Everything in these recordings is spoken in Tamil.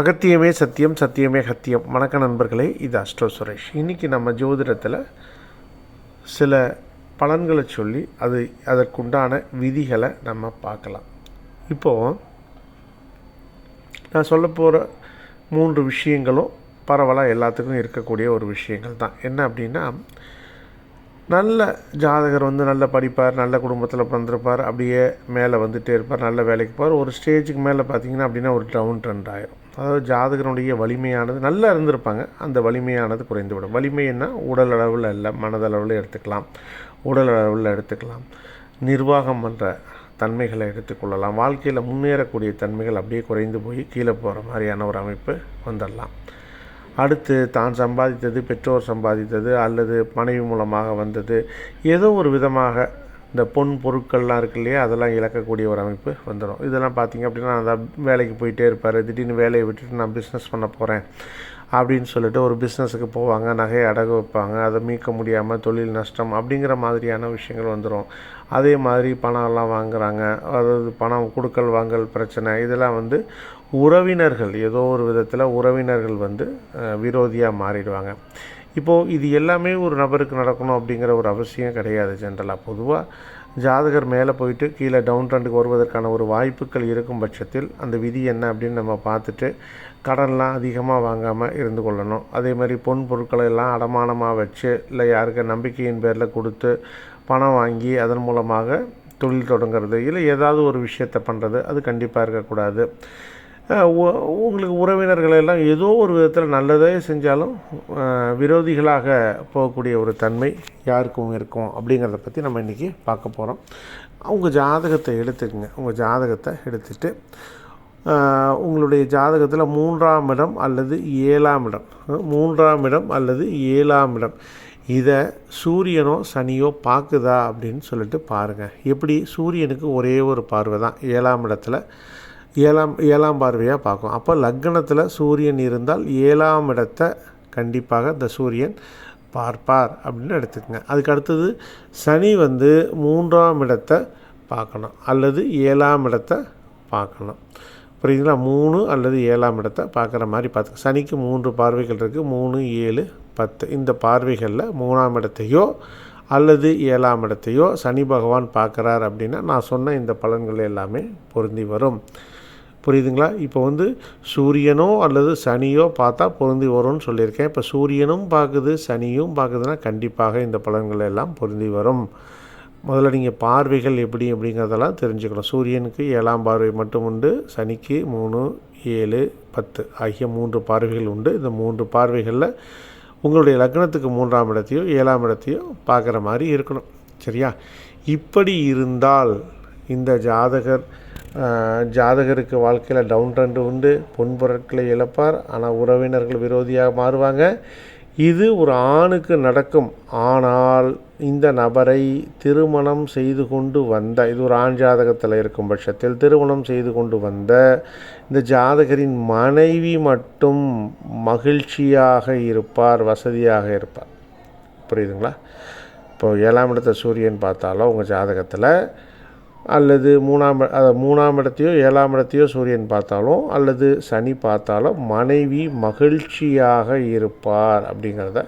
அகத்தியமே சத்தியம் சத்தியமே சத்தியம் வணக்க நண்பர்களே இது அஸ்ட்ரோ சுரேஷ். இன்றைக்கி நம்ம ஜோதிடத்தில் சில பலன்களை சொல்லி அது அதற்குண்டான விதிகளை நம்ம பார்க்கலாம். இப்போது நான் சொல்ல போகிற மூன்று விஷயங்களும் பரவலாக எல்லாத்துக்கும் இருக்கக்கூடிய ஒரு விஷயங்கள் தான். என்ன அப்படின்னா நல்ல ஜாதகர் வந்து நல்ல படிப்பார் நல்ல குடும்பத்தில் பிறந்திருப்பார் அப்படியே மேலே வந்துகிட்டே இருப்பார் நல்ல வேலைக்கு போவார். ஒரு ஸ்டேஜுக்கு மேலே பார்த்தீங்கன்னா அப்படின்னா ஒரு டவுன் ட்ரெண்ட் ஆயிரும். அதாவது ஜாதகனுடைய வலிமையானது நல்லா இருந்திருப்பாங்க. அந்த வலிமையானது குறைந்துவிடும். வலிமைன்னா உடல் அளவில் இல்லை மனதளவில் எடுத்துக்கலாம். உடல் அளவில் எடுத்துக்கலாம். நிர்வாகம் பண்ணுற தன்மைகளை எடுத்துக்கொள்ளலாம் வாழ்க்கையில் முன்னேறக்கூடிய தன்மைகள் அப்படியே குறைந்து போய் கீழே போகிற மாதிரியான ஒரு அமைப்பு வந்துடலாம். அடுத்து தான் சம்பாதித்தது பெற்றோர் சம்பாதித்தது அல்லது மனைவி மூலமாக வந்தது. ஏதோ ஒரு விதமாக இந்த பொன் பொருட்கள்லாம் இருக்கு இல்லையா அதெல்லாம் இழக்கக்கூடிய ஒரு அமைப்பு வந்துடும் இதெல்லாம் பார்த்திங்க அப்படின்னா நான் வேலைக்கு போயிட்டே இருப்பார். திடீர்னு வேலையை விட்டுட்டு நான் பிஸ்னஸ் பண்ண போகிறேன் அப்படின்னு சொல்லிட்டு ஒரு பிஸ்னஸுக்கு போவாங்க. நகையை அடகு வைப்பாங்க. அதை மீட்க முடியாமல் தொழில் நஷ்டம் அப்படிங்கிற மாதிரியான விஷயங்கள் வந்துடும் அதே மாதிரி பணம்லாம் வாங்குகிறாங்க அதாவது பணம் கொடுக்கல் வாங்கல் பிரச்சனை இதெல்லாம் வந்து உறவினர்கள் ஏதோ ஒரு விதத்தில் உறவினர்கள் வந்து விரோதியாக மாறிடுவாங்க. இப்போது இது எல்லாமே ஒரு நபருக்கு நடக்கணும் அப்படிங்கிற ஒரு அவசியம் கிடையாது ஜென்ரலாக பொதுவாக ஜாதகர் மேலே போயிட்டு கீழே டவுன் ட்ரெண்டுக்கு வருவதற்கான ஒரு வாய்ப்புகள் இருக்கும் பட்சத்தில் அந்த விதி என்ன அப்படின்னு நம்ம பார்த்துட்டு கடன்லாம் அதிகமாக வாங்காமல் இருந்து கொள்ளணும். அதே மாதிரி பொன் பொருட்களை எல்லாம் அடமானமாக வச்சு இல்லை யாருக்கு நம்பிக்கையின் பேரில் கொடுத்து பணம் வாங்கி அதன் மூலமாக தொழில் தொடங்குறது இல்லை ஏதாவது ஒரு விஷயத்தை பண்ணுறது அது கண்டிப்பாக இருக்கக்கூடாது. உங்களுக்கு உறவினர்கள் எல்லாம் ஏதோ ஒரு விதத்தில் நல்லதே செஞ்சாலும் விரோதிகளாக போகக்கூடிய ஒரு தன்மை யாருக்கும் இருக்கும் அப்படிங்கிறத பற்றி நம்ம இன்றைக்கி பார்க்க போகிறோம் உங்கள் ஜாதகத்தை எடுத்துக்கங்க. உங்கள் ஜாதகத்தை எடுத்துகிட்டு உங்களுடைய ஜாதகத்தில் மூன்றாம் இடம் அல்லது ஏழாம் இடம் மூன்றாம் இடம் அல்லது ஏழாம் இடம். இதை சூரியனோ சனியோ பார்க்குதா அப்படின்னு சொல்லிட்டு பாருங்கள் எப்படி சூரியனுக்கு ஒரே ஒரு பார்வை தான் ஏழாம் இடத்துல ஏழாம் ஏழாம் பார்வையாக பார்க்கும். அப்போ லக்னத்தில் சூரியன் இருந்தால் ஏழாம் இடத்தை கண்டிப்பாக இந்த சூரியன் பார்ப்பார் அப்படின்னு எடுத்துக்கோங்க. அதுக்கு அடுத்தது சனி வந்து மூன்றாம் இடத்தை பார்க்கணும் அல்லது ஏழாம் இடத்தை பார்க்கணும். புரியுதுங்களா? மூணு அல்லது ஏழாம் இடத்தை பார்க்குற மாதிரி பார்த்து சனிக்கு மூன்று பார்வைகள் இருக்குது மூணு ஏழு பத்து. இந்த பார்வைகளில் மூணாம் இடத்தையோ அல்லது ஏழாம் இடத்தையோ சனி பகவான் பார்க்குறார் அப்படின்னா நான் சொன்ன இந்த பலன்கள் எல்லாமே பொருந்தி வரும். புரியுதுங்களா? இப்போ வந்து சூரியனோ அல்லது சனியோ பார்த்தா பொருந்தி வரும்னு சொல்லியிருக்கேன். இப்போ சூரியனும் பார்க்குது சனியும் பார்க்குதுன்னா கண்டிப்பாக இந்த பலன்கள் எல்லாம் பொருந்தி வரும். முதல்ல நீங்கள் பார்வைகள் எப்படி அப்படிங்கிறதெல்லாம் தெரிஞ்சுக்கணும். சூரியனுக்கு ஏழாம் பார்வை மட்டும் உண்டு சனிக்கு மூணு ஏழு பத்து ஆகிய மூன்று பார்வைகள் உண்டு. இந்த மூன்று பார்வைகளில் உங்களுடைய லக்னத்துக்கு மூன்றாம் இடத்தையோ ஏழாம் இடத்தையோ பார்க்குற மாதிரி இருக்கணும். சரியா? இப்படி இருந்தால் இந்த ஜாதகர் ஜாதகருக்கு வாழ்க்கையில் டவுன் ட்ரெண்டு உண்டு பொன்பொருட்களை இழப்பார் ஆனால் உறவினர்கள் விரோதியாக மாறுவாங்க. இது ஒரு ஆணுக்கு நடக்கும். ஆனால் இந்த நபரை திருமணம் செய்து கொண்டு வந்த இது ஒரு ஆண் ஜாதகத்தில் இருக்கும் பட்சத்தில் திருமணம் செய்து கொண்டு வந்த இந்த ஜாதகரின் மனைவி மட்டும் மகிழ்ச்சியாக இருப்பார் வசதியாக இருப்பார். புரியுதுங்களா? இப்போ ஏழாம் இடத்த சூரியன் பார்த்தாலும் உங்கள் ஜாதகத்தில் அல்லது மூணாம் மூணாம் இடத்தையோ ஏழாம் இடத்தையோ சூரியன் பார்த்தாலும் அல்லது சனி பார்த்தாலும் மனைவி மகிழ்ச்சியாக இருப்பார் அப்படிங்கிறத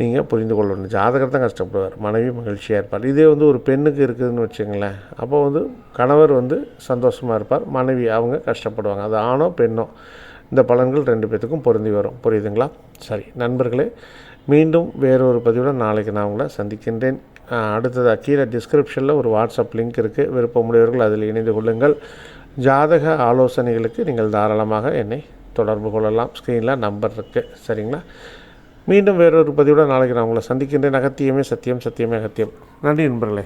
நீங்கள் புரிந்து கொள்ளணும். ஜாதகர் தான் கஷ்டப்படுவார். மனைவி மகிழ்ச்சியாக இருப்பார். இதே வந்து ஒரு பெண்ணுக்கு இருக்குதுன்னு வச்சுங்களேன் அப்போ வந்து கணவர் வந்து சந்தோஷமாக இருப்பார். மனைவி அவங்க கஷ்டப்படுவாங்க. அது ஆணோ பெண்ணோ இந்த பலன்கள் ரெண்டு பேர்த்துக்கும் பொருந்தி வரும். புரியுதுங்களா? சரி நண்பர்களே மீண்டும் வேறொரு பதிவுடன் நாளைக்கு நான் உங்களை சந்திக்கின்றேன். அடுத்ததாக கீழே டிஸ்கிரிப்ஷனில் ஒரு வாட்ஸ்அப் லிங்க் இருக்குது விருப்பமுடையவர்கள் அதில் இணைந்து கொள்ளுங்கள். ஜாதக ஆலோசனைகளுக்கு நீங்கள் தாராளமாக என்னை தொடர்பு கொள்ளலாம். ஸ்க்ரீனில் நம்பர் இருக்குது சரிங்களா? மீண்டும் வேறொரு பதிவுடன் நாளைக்கு நான் உங்களை சந்திக்கின்றேன். அகத்தியமே சத்தியம் சத்தியமே அகத்தியம். நன்றி நண்பர்களே.